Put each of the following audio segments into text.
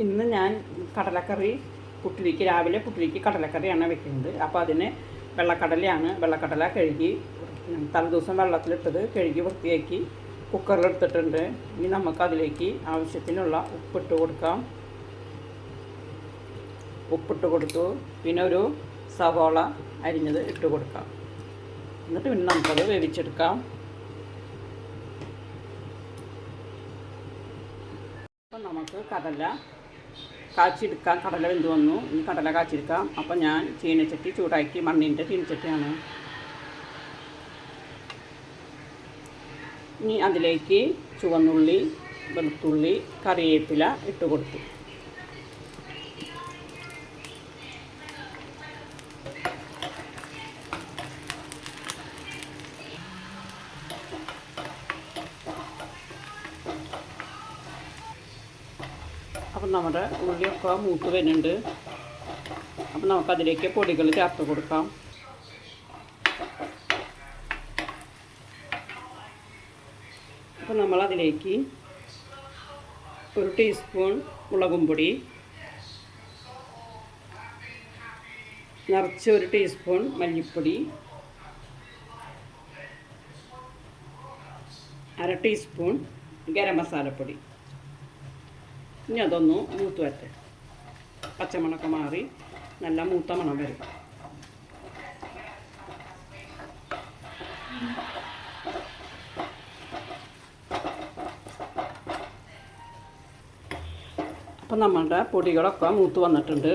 ഇന്ന് ഞാൻ കടലക്കറി കുട്ടിലേക്ക് രാവിലെ കുട്ടിലേക്ക് കടലക്കറിയാണ് വെക്കുന്നത്. അപ്പോൾ അതിന് വെള്ളക്കടലയാണ് വെള്ളക്കടല കഴുകി തലേദിവസം വെള്ളത്തിലിട്ടത് കഴുകി വൃത്തിയാക്കി കുക്കറിലെടുത്തിട്ടുണ്ട് ഇനി നമുക്ക് അതിലേക്ക് ആവശ്യത്തിനുള്ള ഉപ്പിട്ട് കൊടുക്കാം. ഉപ്പിട്ട് കൊടുത്തു. പിന്നെ ഒരു സവോള അരിഞ്ഞത് ഇട്ട് കൊടുക്കാം. എന്നിട്ട് പിന്നെ നമുക്കത് വേവിച്ചെടുക്കാം. അപ്പം നമുക്ക് കടല കാച്ചിയെടുക്കാം കടല വെന്ത് വന്നു. ഇനി കടല കാച്ചിയെടുക്കാം. അപ്പം ഞാൻ ചീനച്ചട്ടി ചൂടാക്കി മണ്ണിന്റെ ചീനച്ചട്ടിയാണ്. ഇനി അതിലേക്ക് ചുവന്നുള്ളി വെളുത്തുള്ളി കറിവേപ്പില ഇട്ട് കൊടുത്തു. അപ്പം നമ്മുടെ ഉള്ളിയൊക്കെ മൂത്ത് വരുന്നുണ്ട്. അപ്പം നമുക്കതിലേക്ക് പൊടികൾ ചേർത്ത് കൊടുക്കാം. അപ്പം നമ്മളതിലേക്ക് ഒരു ടീസ്പൂൺ മുളകും പൊടി നിറച്ച് ഒരു ടീസ്പൂൺ മല്ലിപ്പൊടി അര ടീസ്പൂൺ ഗരം മസാലപ്പൊടി. ഇനി അതൊന്ന് മൂത്ത് വരട്ടെ. പച്ചമണമൊക്കെ മാറി നല്ല മൂത്ത മണം വരും. അപ്പം നമ്മളുടെ പൊടികളൊക്കെ മൂത്ത് വന്നിട്ടുണ്ട്.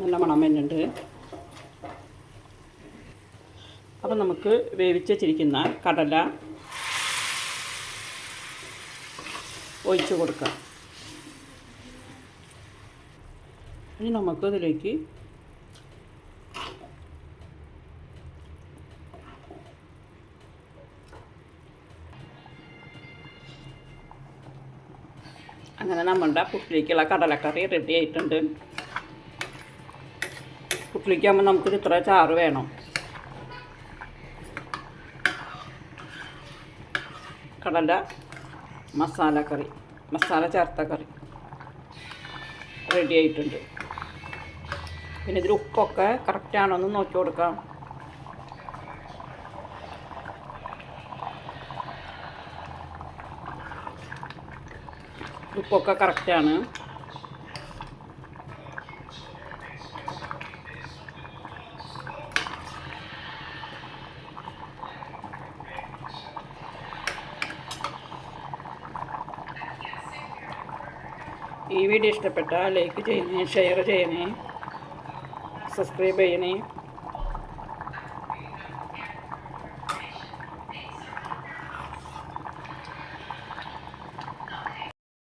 നല്ല മണം വരുന്നുണ്ട്. അപ്പം നമുക്ക് വേവിച്ച് വെച്ചിരിക്കുന്ന കടല ഒഴിച്ച് കൊടുക്കാം. ഇനി നമുക്കതിലേക്ക് അങ്ങനെ നമ്മളുടെ പുട്ടിലേക്കുള്ള കടലക്കറി റെഡി ആയിട്ടുണ്ട്. പുട്ടിലേക്കാകുമ്പോൾ നമുക്കിത് ഇത്ര ചാറ് വേണം. കടല മസാല കറി മസാല ചേർത്ത കറി റെഡി ആയിട്ടുണ്ട്. പിന്നെ ഇതിൽ ഉപ്പൊക്കെ കറക്റ്റാണോ എന്ന് നോക്കി കൊടുക്കാം. ഉപ്പൊക്കെ കറക്റ്റാണ് ഈ വീഡിയോ ഇഷ്ടപ്പെട്ടാൽ ലൈക്ക് ചെയ്യണേ ഷെയർ ചെയ്യണേ സബ്സ്ക്രൈബ് ചെയ്യണേ.